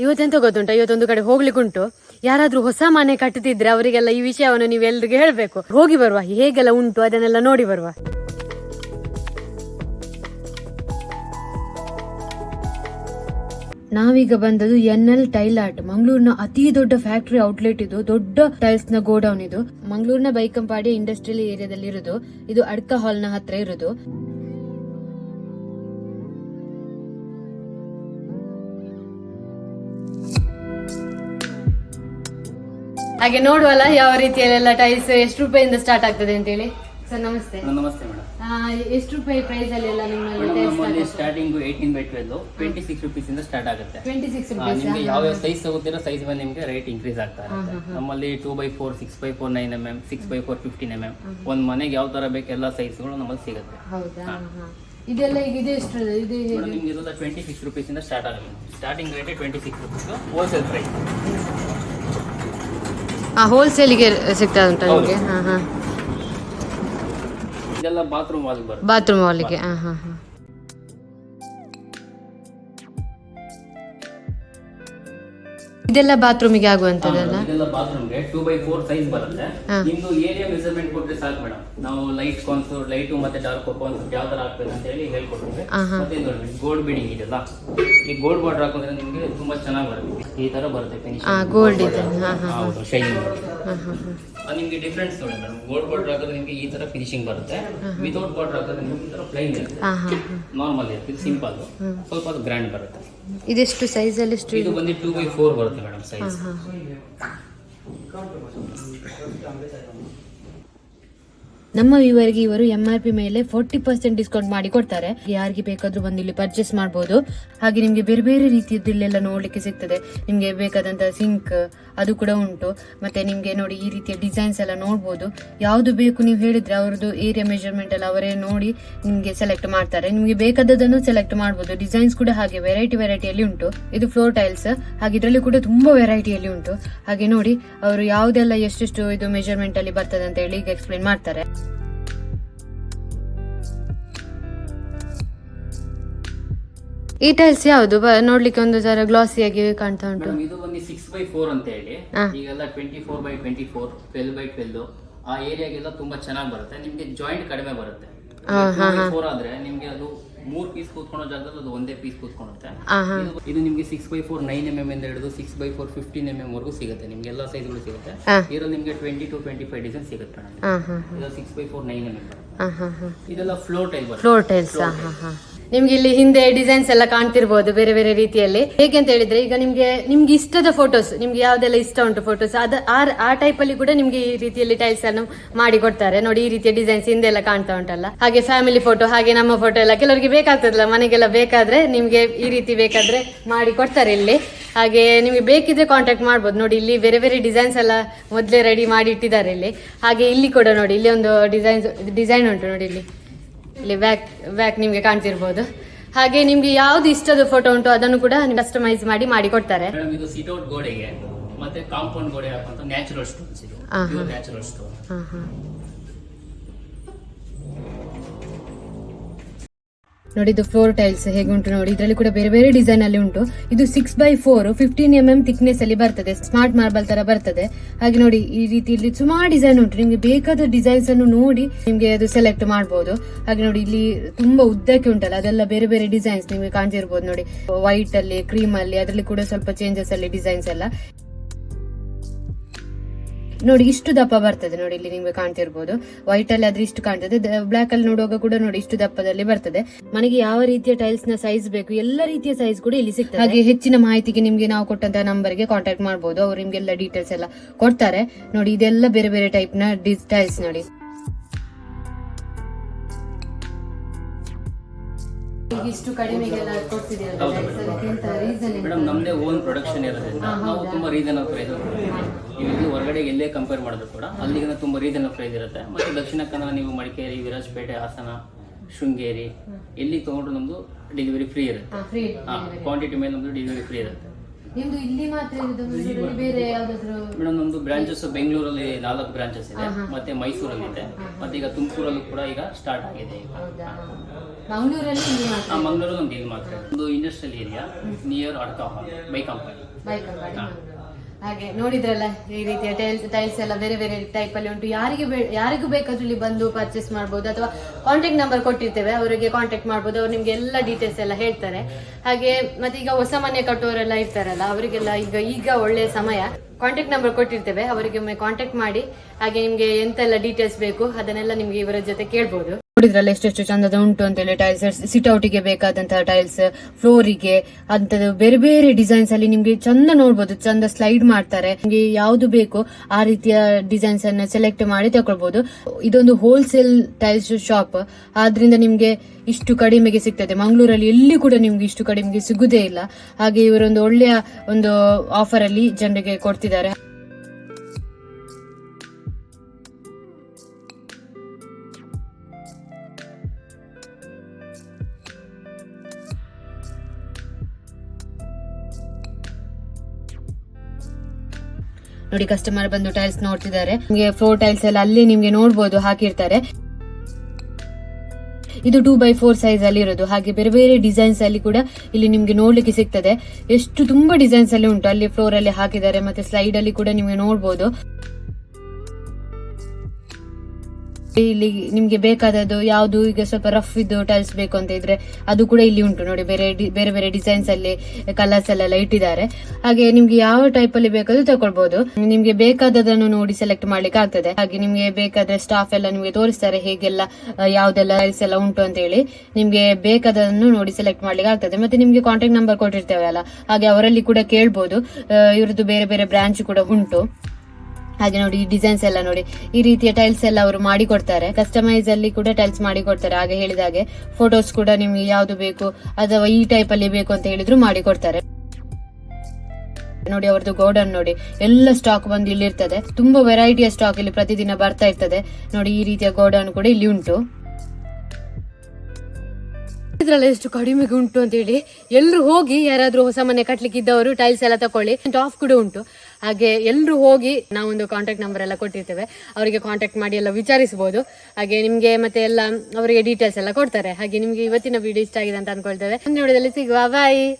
ಇವತ್ತೆಂತ ಗೊತ್ತುಂಟ? ಇವತ್ತೊಂದು ಕಡೆ ಹೋಗ್ಲಿಕ್ಕುಂಟು. ಯಾರಾದ್ರೂ ಹೊಸ ಮನೆ ಕಟ್ಟುತ್ತಿದ್ರೆ ಅವರಿಗೆಲ್ಲ ಈ ವಿಷಯವನ್ನು ನೀವು ಎಲ್ರಿಗೂ ಹೇಳ್ಬೇಕು. ಹೋಗಿ ಬರುವ. ಹೇಗೆಲ್ಲ ಉಂಟು ಅದನ್ನೆಲ್ಲ ನೋಡಿ ಬರುವ. ನಾವೀಗ ಬಂದದ್ದು ಎನ್ ಎಲ್ ಟೈಲ್ ಆರ್ಟ್. ಮಂಗಳೂರಿನ ಅತಿ ದೊಡ್ಡ ಫ್ಯಾಕ್ಟರಿ ಔಟ್ಲೆಟ್ ಇದು. ದೊಡ್ಡ ಟೈಲ್ಸ್ನ ಗೋಡೌನ್ ಇದು. ಮಂಗಳೂರಿನ ಬೈಕಂಪಾಡಿ ಇಂಡಸ್ಟ್ರಿಯಲ್ ಏರಿಯಾದಲ್ಲಿ ಇರೋದು ಇದು ಅಡ್ಕ ಹಾಲ್ನ ಹತ್ರ ಇರೋದು. ಹಾಗೆ ನೋಡುವಲ್ಲ ಯಾವ ರೀತಿಯಲ್ಲೆಲ್ಲ ಟೈಲ್ಸ್ ಎಷ್ಟು ರೂಪಾಯಿಂದ ಸ್ಟಾರ್ಟ್ ಆಗ್ತದೆ ಅಂತೇಳಿ? ಸರ್ ನಮಸ್ತೆ. ನಮಸ್ತೆ ಮೇಡಮ್. ಎಷ್ಟು ರೂಪಾಯಿ ಪ್ರೈಸ್ ಅಲ್ಲಿ ಎಲ್ಲ ನಿಮ್ಮಲ್ಲಿ starting eighteen by twelve twenty six rupees ಇಂದ ಸ್ಟಾರ್ಟ್ ಆಗುತ್ತೆ. ಟ್ವೆಂಟಿ ಸಿಕ್ಸ್ ನಿಮ್ಗೆ ಯಾವ ಯಾವ ಸೈಜ್ ತಗೋತೀರೋ ಸೈಜ್ ಮೇಲೆ ನಿಮಗೆ ರೇಟ್ ಇನ್ಕ್ರೀಸ್ ಆಗ್ತಾ ಇರುತ್ತೆ. ನಮ್ಮಲ್ಲಿ two by four six by four nine M M six by four fifteen M M ಒಂದು ಮನೆಗೆ ಯಾವ ತರ ಬೇಕು ಎಲ್ಲ ಸೈಜ್ಗಳು ನಮ್ಮಲ್ಲಿ ಸಿಗುತ್ತೆ. ಇದೆಲ್ಲ ಈಗ ಇದೆ ಎಷ್ಟು? ಇದು ನಿಮ್ಗೆ ಟ್ವೆಂಟಿ ಸಿಕ್ಸ್ ರುಪೀಸ್ ಇಂದ ಸ್ಟಾರ್ಟ್ ಆಗುತ್ತೆ. Starting rate twenty six rupees wholesale price ಹೋಲ್ಸೇಲಿಗೆ ಸಿಗ್ತಾ ಉಂಟು. ನಿಮಗೆ? ಹಾಂ ಹಾಂ. ಇದೆಲ್ಲ ಬಾತ್ರೂಮ್ ಬಾತ್ರೂಮ್ ಹಾಲಿಗೆ ಹಾಂ ಹಾ ಹಾ. ಇದೆಲ್ಲ ಬಾತ್ರೂಮಿಗೆ ಆಗುವಂತದಲ್ಲ ಇದೆಲ್ಲ ಬಾತ್ರೂಮ್ಗೆ ಟೂ ಬೈ ಫೋರ್ ಸೈಜ್ ಬರುತ್ತೆ. ನಿಮ್ದು ಏರಿಯಾ ಮೆಜರ್ಮೆಂಟ್ ಕೊಟ್ರೆ ಸಾಕು ಮೇಡಮ್. ನಾವು ಲೈಟ್ ಕಾನ್ಸೂರ್ ಲೈಟು ಮತ್ತೆ ಡಾರ್ಕ್ ಕಾನ್ಸೂರ್ ಯಾವ ತರ ಹಾಕ್ಬೇಕು ಅಂತ ಹೇಳಿ ಹೇಳ್ಕೊಡ್ತೀವಿ. ಮತ್ತೆ ನೋಡಿ ಗೋಲ್ಡ್ ಬಿಡಿಂಗ್ ಇದೆಲ್ಲ ಈ ಗೋಲ್ಡ್ ಬಾರ್ಡರ್ ಹಾಕೋದ್ರೆ ನಿಮ್ಗೆ ತುಂಬಾ ಚೆನ್ನಾಗಿ ಬರುತ್ತೆ. ಈ ತರ ಬರುತ್ತೆ ಫಿನಿಶ್ ಆ ಗೋಲ್ಡ್ ಇದೆ. ಹಾ ಹಾ ಹೌದು ಶೈನಿಂಗ್ ನಿಮ್ಗೆ ಡಿಫ್ರೆನ್ಸ್ ನೋಡಿ ಮೇಡಮ್. ಗೋಲ್ಡ್ ಬಾರ್ಡರ್ ಹಾಕಿದ್ರೆ ನಿಮ್ಗೆ ಈ ತರ ಫಿನಿಶಿಂಗ್ ಬರುತ್ತೆ. ವಿತೌಟ್ ಬಾರ್ಡರ್ ಹಾಕಿದ್ರೆ ನಿಮ್ಗೆ ಈ ತರ ಪ್ಲೈನ್ ಇರುತ್ತೆ. ನಾರ್ಮಲ್ ಇರುತ್ತೆ. ಸಿಂಪಲ್ ಸ್ವಲ್ಪ ಅದು ಗ್ರ್ಯಾಂಡ್ ಬರುತ್ತೆ. ಇದೆಷ್ಟು ಸೈಜ್ ಅಲ್ಲಿ ಇದು ಬಂದು ಟೂ ಬೈ ಫೋರ್ ಬರುತ್ತೆ. ಮೇಡಮ್ ಸೈಜ್ ಹಾ ನಮ್ಮ ವಿವರಿಗೆ ಇವರು ಎಂ ಆರ್ ಪಿ ಮೇಲೆ ಫೋರ್ಟಿ ಪರ್ಸೆಂಟ್ ಡಿಸ್ಕೌಂಟ್ ಮಾಡಿ ಕೊಡ್ತಾರೆ. ಯಾರಿಗೆ ಬೇಕಾದ್ರೂ ಬಂದು ಇಲ್ಲಿ ಪರ್ಚೇಸ್ ಮಾಡಬಹುದು ಹಾಗೆ ನಿಮ್ಗೆ ಬೇರೆ ಬೇರೆ ರೀತಿಯದ್ದು ಇಲ್ಲೆಲ್ಲ ನೋಡ್ಲಿಕ್ಕೆ ಸಿಗ್ತದೆ. ನಿಮ್ಗೆ ಬೇಕಾದಂತ ಸಿಂಕ್ ಅದು ಕೂಡ ಉಂಟು. ಮತ್ತೆ ನಿಮ್ಗೆ ನೋಡಿ ಈ ರೀತಿಯ ಡಿಸೈನ್ಸ್ ಎಲ್ಲ ನೋಡ್ಬೋದು. ಯಾವ್ದು ಬೇಕು ನೀವು ಹೇಳಿದ್ರೆ ಅವರದ್ದು ಏರಿಯಾ ಮೆಜರ್ಮೆಂಟ್ ಎಲ್ಲ ಅವರೇ ನೋಡಿ ನಿಮ್ಗೆ ಸೆಲೆಕ್ಟ್ ಮಾಡ್ತಾರೆ. ನಿಮ್ಗೆ ಬೇಕಾದದನ್ನು ಸೆಲೆಕ್ಟ್ ಮಾಡಬಹುದು ಡಿಸೈನ್ಸ್ ಕೂಡ ಹಾಗೆ ವೆರೈಟಿ ವೆರೈಟಿಯಲ್ಲಿ ಉಂಟು. ಇದು ಫ್ಲೋರ್ ಟೈಲ್ಸ್ ಹಾಗೆ ಇದರಲ್ಲಿ ಕೂಡ ತುಂಬಾ ವೆರೈಟಿಯಲ್ಲಿ ಉಂಟು. ಹಾಗೆ ನೋಡಿ, ಅವರು ಯಾವ್ದೆಲ್ಲ ಎಷ್ಟೆಷ್ಟು ಇದು ಮೆಜರ್ಮೆಂಟ್ ಅಲ್ಲಿ ಬರ್ತದೆ ಅಂತ ಹೇಳಿ ಈಗ ಎಕ್ಸ್ಪ್ಲೈನ್ ಮಾಡ್ತಾರೆ. ಈ ಟೈಲ್ಸ್ ಯಾವುದು? ನೋಡ್ಲಿಕ್ಕೆ ಒಂದು ತರ ಗ್ಲಾಸಿ ಆಗಿ ಕಾಣ್ತಾ ಉಂಟು. ಇದು ಬನ್ನಿ ಸಿಕ್ಸ್ ಬೈ ಫೋರ್ ಅಂತ ಹೇಳಿ. ಈಗೆಲ್ಲ twenty four by twenty four twelve by twelve ಆ ಏರಿಯಾಗೆಲ್ಲ ತುಂಬಾ ಚೆನ್ನಾಗಿ ಬರುತ್ತೆ. ನಿಮ್ಗೆ ಜಾಯಿಂಟ್ ಕಡಿಮೆ ಬರುತ್ತೆ. ಫೋರ್ ಆದ್ರೆ ನಿಮ್ಗೆ ಅದು ಮೂರ್ ಪೀಸ್ ಕೂತ್ಕೊಳ್ಳೋ ಜಾಗದಲ್ಲಿ ಅದು ಒಂದೇ ಪೀಸ್ ಕೂತ್ಕೊಳ್ಳುತ್ತೆ ಇದು- ನಿಮ್ಗೆ six by four nine M M ಇಂದ ಹಿಡಿದು six by four fifteen M M ವರೆಗೂ ಸಿಗುತ್ತೆ. ನಿಮ್ಗೆ ಎಲ್ಲ ಸೈಜ್ಗಳು ಸಿಗುತ್ತೆ. ಇದರಲ್ಲಿ ನಿಮ್ಗೆ twenty two twenty five design ಸಿಗುತ್ತೆ ಇದು ಸಿಕ್ಸ್ ಬೈ ಫೋರ್ ನೈನ್ ಹಾ ಹಾ ಇದೆಲ್ಲ ಫ್ಲೋರ್ ಟೈಲ್ ಫ್ಲೋರ್ ಟೈಲ್ಸ್ ನಿಮ್ಗೆ ಇಲ್ಲಿ ಹಿಂದೆ ಡಿಸೈನ್ಸ್ ಎಲ್ಲ ಕಾಣ್ತಿರ್ಬೋದು ಬೇರೆ ಬೇರೆ ರೀತಿಯಲ್ಲಿ. ಹೇಗೆ ಅಂತ ಹೇಳಿದ್ರೆ ಈಗ ನಿಮ್ಗೆ ನಿಮ್ಗೆ ಇಷ್ಟದ ಫೋಟೋಸ್ ನಿಮ್ಗೆ ಯಾವ್ದೆಲ್ಲ ಇಷ್ಟ ಉಂಟು ಫೋಟೋಸ್ ಅದ, ಆ- ಟೈಪ್ ಅಲ್ಲಿ ಕೂಡ ನಿಮ್ಗೆ ಈ ರೀತಿಯಲ್ಲಿ ಟೈಲ್ಸ್ ಅನ್ನು ಮಾಡಿ ಕೊಡ್ತಾರೆ. ನೋಡಿ ಈ ರೀತಿಯ ಡಿಸೈನ್ಸ್ ಹಿಂದೆ ಎಲ್ಲ ಕಾಣ್ತಾ ಉಂಟಲ್ಲ. ಹಾಗೆ ಫ್ಯಾಮಿಲಿ ಫೋಟೋ ಹಾಗೆ ನಮ್ಮ ಫೋಟೋ ಎಲ್ಲ. ಕೆಲವರಿಗೆ ಬೇಕಾಗ್ತದಲ್ಲ, ಮನೆಗೆಲ್ಲ ಬೇಕಾದ್ರೆ ನಿಮ್ಗೆ ಈ ರೀತಿ ಬೇಕಾದ್ರೆ ಮಾಡಿ ಕೊಡ್ತಾರೆ ಇಲ್ಲಿ. ಹಾಗೆ ನಿಮಗೆ ಬೇಕಿದ್ರೆ ಕಾಂಟ್ಯಾಕ್ಟ್ ಮಾಡ್ಬೋದು. ನೋಡಿ ಇಲ್ಲಿ ಬೇರೆ ಬೇರೆ ಡಿಸೈನ್ಸ್ ಎಲ್ಲ ಮೊದಲೇ ರೆಡಿ ಮಾಡಿ ಇಟ್ಟಿದ್ದಾರೆ ಇಲ್ಲಿ. ಹಾಗೆ ಇಲ್ಲಿ ಕೂಡ ನೋಡಿ, ಇಲ್ಲಿ ಒಂದು ಡಿಸೈನ್ಸ್ ಡಿಸೈನ್ ಉಂಟು ನೋಡಿ ಇಲ್ಲಿ. ಇಲ್ಲಿ ಬ್ಯಾಕ್ ಬ್ಯಾಕ್ ನಿಮ್ಗೆ ಕಾಣ್ತಿರ್ಬೋದು. ಹಾಗೆ ನಿಮ್ಗೆ ಯಾವ್ದು ಇಷ್ಟದ ಫೋಟೋ ಉಂಟು ಅದನ್ನು ಕೂಡ ಕಸ್ಟಮೈಸ್ ಮಾಡಿ ಮಾಡಿ ಕೊಡ್ತಾರೆ. ಮತ್ತೆ ಕಾಂಪೌಂಡ್ ಗೋಡೆ ನ್ಯಾಚುರಲ್ ಸ್ಟೋನ್ಸ್ ಇದು. ನ್ಯಾಚುರಲ್ ಸ್ಟೋನ್ ನೋಡಿ, ಇದು ಫ್ಲೋರ್ ಟೈಲ್ಸ್ ಹೇಗೆ ಉಂಟು ನೋಡಿ. ಇದರಲ್ಲಿ ಕೂಡ ಬೇರೆ ಬೇರೆ ಡಿಸೈನ್ ಅಲ್ಲಿ ಉಂಟು. ಇದು six by four fifteen M M thickness ಅಲ್ಲಿ ಬರ್ತದೆ. ಸ್ಮಾರ್ಟ್ ಮಾರ್ಬಲ್ ತರ ಬರ್ತದೆ. ಹಾಗೆ ನೋಡಿ, ಈ ರೀತಿ ಇಲ್ಲಿ ಸುಮಾರು ಡಿಸೈನ್ ಉಂಟು. ನಿಮ್ಗೆ ಬೇಕಾದ ಡಿಸೈನ್ಸ್ ಅನ್ನು ನೋಡಿ ನಿಮ್ಗೆ ಅದು ಸೆಲೆಕ್ಟ್ ಮಾಡಬಹುದು ಹಾಗೆ ನೋಡಿ, ಇಲ್ಲಿ ತುಂಬಾ ಉದ್ದಕ್ಕೆ ಉಂಟಲ್ಲ, ಅದೆಲ್ಲ ಬೇರೆ ಬೇರೆ ಡಿಸೈನ್ಸ್ ನಿಮ್ಗೆ ಕಾಣ್ತಿರ್ಬೋದು ನೋಡಿ. ವೈಟ್ ಅಲ್ಲಿ ಕ್ರೀಮ್ ಅಲ್ಲಿ, ಅದರಲ್ಲಿ ಕೂಡ ಸ್ವಲ್ಪ ಚೇಂಜಸ್ ಅಲ್ಲಿ ಡಿಸೈನ್ಸ್ ಎಲ್ಲ. ನೋಡಿ ಇಷ್ಟು ದಪ್ಪ ಬರ್ತದೆ ನೋಡಿ ಇಲ್ಲಿ ನಿಮ್ಗೆ ಕಾಣ್ತಿರ್ಬೋದು. ವೈಟ್ ಅಲ್ಲಿ ಆದ್ರೆ ಇಷ್ಟು ಕಾಣ್ತದೆ. ಬ್ಲಾಕ್ ಅಲ್ಲಿ ನೋಡುವಾಗ ಕೂಡ ನೋಡಿ ಇಷ್ಟು ದಪ್ಪದಲ್ಲಿ ಬರ್ತದೆ. ಮನೆಗೆ ಯಾವ ರೀತಿಯ ಟೈಲ್ಸ್ನ ಸೈಜ್ ಬೇಕು ಎಲ್ಲ ರೀತಿಯ ಸೈಜ್ ಕೂಡ ಇಲ್ಲಿ ಸಿಗ್ತದೆ. ಹಾಗೆ ಹೆಚ್ಚಿನ ಮಾಹಿತಿಗೆ ನಿಮ್ಗೆ ನಾವು ಕೊಟ್ಟಂತ ನಂಬರ್ಗೆ ಕಾಂಟ್ಯಾಕ್ಟ್ ಮಾಡಬಹುದು ಅವ್ರು ನಿಮ್ಗೆಲ್ಲ ಡೀಟೇಲ್ಸ್ ಎಲ್ಲ ಕೊಡ್ತಾರೆ. ನೋಡಿ ಇದೆಲ್ಲ ಬೇರೆ ಬೇರೆ ಟೈಪ್ನ ಟೈಲ್ಸ್ ನೋಡಿ. ಇಷ್ಟು ಕಡಿಮೆಗೆಲ್ಲ ಎಂತ? ಮೇಡಮ್ ನಮ್ದೇ ಓನ್ ಪ್ರೊಡಕ್ಷನ್ ಇರೋದ್ರಿಂದ ನಾವು ತುಂಬಾ ರೀಸನಬಲ್ ಪ್ರೈಸ್ ಹೊರಗಡೆ ಎಲ್ಲೇ ಕಂಪೇರ್ ಮಾಡಿದ್ರು ಕೂಡ ಅಲ್ಲಿಗಿನ ತುಂಬಾ ರೀಸನಬಲ್ ಪ್ರೈಸ್ ಇರುತ್ತೆ. ಮತ್ತೆ ದಕ್ಷಿಣ ಕನ್ನಡ ನೀವು ಮಡಿಕೇರಿ ವಿರಾಜಪೇಟೆ ಹಾಸನ ಶೃಂಗೇರಿ ಎಲ್ಲಿ ತಗೊಂಡ್ರು ನಮ್ದು ಡೆಲಿವರಿ ಫ್ರೀ ಇರುತ್ತೆ. ಕ್ವಾಂಟಿಟಿ ಮೇಲೆ ನಮ್ದು ಡೆಲಿವರಿ ಫ್ರೀ ಇರುತ್ತೆ. ನಿಮ್ದು ಇಲ್ಲಿ ಮಾತ್ರ ಇರೋದು ಮಂಗಳೂರಲ್ಲಿ ಬೇರೆ ಯಾವ್ದಾದ್ರು? ಮೇಡಮ್ ನಮ್ದು ಬ್ರಾಂಚಸ್ ಬೆಂಗಳೂರಲ್ಲಿ ನಾಲ್ಕು ಬ್ರಾಂಚಸ್ ಇದೆ. ಮತ್ತೆ ಮೈಸೂರಲ್ಲಿ ಇದೆ. ಮತ್ತೆ ಈಗ ತುಮಕೂರಲ್ಲೂ ಕೂಡ ಈಗ ಸ್ಟಾರ್ಟ್ ಆಗಿದೆ ಈಗ. ಮಂಗಳೂರಲ್ಲಿ ಇಲ್ಲಿ ಮಾತ್ರ? ಆ ಮಂಗಳೂರು ಒಂದು ಇಲ್ಲಿ ಮಾತ್ರ. ಒಂದು industrial area near Adka by company bike ಅಂಗಡಿ ಹಾಗೆ ನೋಡಿದ್ರಲ್ಲ, ಈ ರೀತಿಯ ಟೈಲ್ಸ್ ಟೈಲ್ಸ್ ಎಲ್ಲ ಬೇರೆ ಬೇರೆ ಟೈಪ್ ಅಲ್ಲಿ ಉಂಟು. ಯಾರಿಗೆ ಬೇ- ಯಾರಿಗೂ ಬೇಕಾದ್ರೂ ಇಲ್ಲಿ ಬಂದು ಪರ್ಚೇಸ್ ಮಾಡ್ಬೋದು ಅಥವಾ ಕಾಂಟ್ಯಾಕ್ಟ್ ನಂಬರ್ ಕೊಟ್ಟಿರ್ತೇವೆ, ಅವರಿಗೆ ಕಾಂಟ್ಯಾಕ್ಟ್ ಮಾಡ್ಬೋದು, ಅವ್ರು ನಿಮ್ಗೆ ಎಲ್ಲ ಡೀಟೇಲ್ಸ್ ಎಲ್ಲ ಹೇಳ್ತಾರೆ. ಹಾಗೆ ಮತ್ತೆ ಈಗ ಹೊಸ ಮನೆ ಕಟ್ಟೋರೆಲ್ಲ ಇರ್ತಾರಲ್ಲ, ಅವರಿಗೆಲ್ಲ ಈಗ ಈಗ ಒಳ್ಳೆಯ ಸಮಯ. ಕಾಂಟ್ಯಾಕ್ಟ್ ನಂಬರ್ ಕೊಟ್ಟಿರ್ತೇವೆ, ಅವರಿಗೆ ಒಮ್ಮೆ ಕಾಂಟ್ಯಾಕ್ಟ್ ಮಾಡಿ, ಹಾಗೆ ನಿಮ್ಗೆ ಎಂತೆಲ್ಲ ಡೀಟೇಲ್ಸ್ ಬೇಕು ಅದನ್ನೆಲ್ಲ ನಿಮ್ಗೆ ಇವರ ಜೊತೆ ಕೇಳ್ಬೋದು. ನೋಡಿದ್ರಲ್ಲ ಎಷ್ಟೆಷ್ಟು ಚಂದದ ಉಂಟು ಅಂತ ಹೇಳಿ ಟೈಲ್ಸ್ ಸಿಟ್ ಔಟಿಗೆ ಬೇಕಾದಂತಹ ಟೈಲ್ಸ್ ಫ್ಲೋರಿಗೆ ಅಂತದ್ದು ಬೇರೆ ಬೇರೆ ಡಿಸೈನ್ಸ್ ಅಲ್ಲಿ ನಿಮ್ಗೆ ಚಂದ ನೋಡ್ಬೋದು, ಚಂದ ಸ್ಲೈಡ್ ಮಾಡ್ತಾರೆ. ನಿಮ್ಗೆ ಯಾವ್ದು ಬೇಕು ಆ ರೀತಿಯ ಡಿಸೈನ್ಸ್ ಅನ್ನ ಸೆಲೆಕ್ಟ್ ಮಾಡಿ ತಗೊಳ್ಬಹುದು ಇದೊಂದು ಹೋಲ್ಸೇಲ್ ಟೈಲ್ಸ್ ಶಾಪ್ ಆದ್ರಿಂದ ನಿಮ್ಗೆ ಇಷ್ಟು ಕಡಿಮೆಗೆ ಸಿಗ್ತದೆ. ಮಂಗಳೂರಲ್ಲಿ ಎಲ್ಲಿ ಕೂಡ ನಿಮ್ಗೆ ಇಷ್ಟು ಕಡಿಮೆಗೆ ಸಿಗುದೇ ಇಲ್ಲ. ಹಾಗೆ ಇವರೊಂದು ಒಳ್ಳೆಯ ಒಂದು ಆಫರ್ ಅಲ್ಲಿ ಜನರಿಗೆ ಕೊಡ್ತಿದ್ದಾರೆ. ನೋಡಿ ಕಸ್ಟಮರ್ ಬಂದು ಟೈಲ್ಸ್ ನೋಡ್ತಿದ್ದಾರೆ. ನಿಮಗೆ ಫ್ಲೋರ್ ಟೈಲ್ಸ್ ಎಲ್ಲ ಅಲ್ಲಿ ನಿಮಗೆ ನೋಡ್ಬೋದು, ಹಾಕಿರ್ತಾರೆ. ಇದು ಟೂ ಬೈ ಫೋರ್ ಸೈಜ್ ಅಲ್ಲಿ ಇರೋದು. ಹಾಗೆ ಬೇರೆ ಬೇರೆ ಡಿಸೈನ್ಸ್ ಅಲ್ಲಿ ಕೂಡ ಇಲ್ಲಿ ನಿಮ್ಗೆ ನೋಡ್ಲಿಕ್ಕೆ ಸಿಗ್ತದೆ. ಎಷ್ಟು ತುಂಬಾ ಡಿಸೈನ್ಸ್ ಅಲ್ಲಿ ಉಂಟು. ಅಲ್ಲಿ ಫ್ಲೋರ್ ಅಲ್ಲಿ ಹಾಕಿದ್ದಾರೆ, ಮತ್ತೆ ಸ್ಲೈಡ್ ಅಲ್ಲಿ ಕೂಡ ನಿಮ್ಗೆ ನೋಡ್ಬೋದು. ಇಲ್ಲಿ ನಿಮ್ಗೆ ಬೇಕಾದದ್ದು ಯಾವ್ದು? ಈಗ ಸ್ವಲ್ಪ ರಫ್ ಇದ್ದು ಟೈಲ್ಸ್ ಬೇಕು ಅಂತ ಇದ್ರೆ ಅದು ಕೂಡ ಇಲ್ಲಿ ಉಂಟು ನೋಡಿ, ಬೇರೆ ಬೇರೆ ಬೇರೆ ಡಿಸೈನ್ಸ್ ಅಲ್ಲಿ ಕಲರ್ಸ್ ಅಲ್ಲೆಲ್ಲ ಇಟ್ಟಿದ್ದಾರೆ. ಹಾಗೆ ನಿಮ್ಗೆ ಯಾವ ಟೈಪ್ ಅಲ್ಲಿ ಬೇಕಾದ್ರೂ ತಗೊಳ್ಬಹುದು ನಿಮ್ಗೆ ಬೇಕಾದದನ್ನು ನೋಡಿ ಸೆಲೆಕ್ಟ್ ಮಾಡ್ಲಿಕ್ಕೆ ಆಗ್ತದೆ. ಹಾಗೆ ನಿಮ್ಗೆ ಬೇಕಾದ್ರೆ ಸ್ಟಾಫ್ ಎಲ್ಲ ನಿಮ್ಗೆ ತೋರಿಸ್ತಾರೆ ಹೇಗೆಲ್ಲ ಯಾವ್ದೆಲ್ಲ ಟೈಲ್ಸ್ ಎಲ್ಲ ಉಂಟು ಅಂತ ಹೇಳಿ. ನಿಮ್ಗೆ ಬೇಕಾದದನ್ನು ನೋಡಿ ಸೆಲೆಕ್ಟ್ ಮಾಡ್ಲಿಕ್ಕೆ ಆಗ್ತದೆ. ಮತ್ತೆ ನಿಮ್ಗೆ ಕಾಂಟ್ಯಾಕ್ಟ್ ನಂಬರ್ ಕೊಟ್ಟಿರ್ತೇವೆ ಅಲ್ಲ ಹಾಗೆ ಅವರಲ್ಲಿ ಕೂಡ ಕೇಳ್ಬಹುದು ಇವ್ರದ್ದು ಬೇರೆ ಬೇರೆ ಬ್ರಾಂಚ್ ಕೂಡ ಉಂಟು. ಹಾಗೆ ನೋಡಿ, ಈ ಡಿಸೈನ್ಸ್ ಎಲ್ಲ ನೋಡಿ. ಈ ರೀತಿಯ ಟೈಲ್ಸ್ ಎಲ್ಲ ಅವರು ಮಾಡಿ ಕೊಡ್ತಾರೆ ಕಸ್ಟಮೈಸ್ ಅಲ್ಲಿ ಕೂಡ ಟೈಲ್ಸ್ ಮಾಡಿ ಕೊಡ್ತಾರೆ ಹಾಗೆ ಹೇಳಿದ ಹಾಗೆ ಫೋಟೋಸ್ ಕೂಡ ನಿಮ್ಗೆ ಯಾವ್ದು ಬೇಕು ಅಥವಾ ಈ ಟೈಪ್ ಅಲ್ಲಿ ಬೇಕು ಅಂತ ಹೇಳಿದ್ರು ಮಾಡಿ ಕೊಡ್ತಾರೆ ನೋಡಿ, ಅವ್ರದ್ದು ಗೋಡನ್ ನೋಡಿ. ಎಲ್ಲ ಸ್ಟಾಕ್ ಬಂದು ಇಲ್ಲಿ ಇರ್ತದೆ ತುಂಬಾ ವೆರೈಟಿಯ ಸ್ಟಾಕ್ ಇಲ್ಲಿ ಪ್ರತಿದಿನ ಬರ್ತಾ ಇರ್ತದೆ. ನೋಡಿ, ಈ ರೀತಿಯ ಗೋಡನ್ ಕೂಡ ಇಲ್ಲಿ ಉಂಟು. ಇದ್ರಲ್ಲ ಎಷ್ಟು ಕಡಿಮೆಗೆ ಉಂಟು ಅಂತ ಹೇಳಿ ಎಲ್ಲರೂ ಹೋಗಿ ಯಾರಾದ್ರೂ ಹೊಸ ಮನೆ ಕಟ್ಲಿಕ್ಕೆ ಇದ್ದವರು ಟೈಲ್ಸ್ ಎಲ್ಲ ತಕೊಳ್ಳಿ. ಆಫ್ ಕೂಡ ಉಂಟು. ಹಾಗೆ ಎಲ್ಲರೂ ಹೋಗಿ ನಾವೊಂದು ಕಾಂಟ್ಯಾಕ್ಟ್ ನಂಬರ್ ಎಲ್ಲ ಕೊಟ್ಟಿರ್ತೇವೆ. ಅವರಿಗೆ ಕಾಂಟ್ಯಾಕ್ಟ್ ಮಾಡಿ ಎಲ್ಲ ವಿಚಾರಿಸಬಹುದು ಹಾಗೆ ನಿಮ್ಗೆ ಮತ್ತೆ ಎಲ್ಲ ಅವರಿಗೆ ಡೀಟೇಲ್ಸ್ ಎಲ್ಲ ಕೊಡ್ತಾರೆ. ಹಾಗೆ ನಿಮ್ಗೆ ಇವತ್ತಿನ ವಿಡಿಯೋ ಇಷ್ಟ ಆಗಿದೆ ಅಂತ ಅನ್ಕೊಳ್ತೇವೆ. ಸಿಗುವ. ಬಾಯ್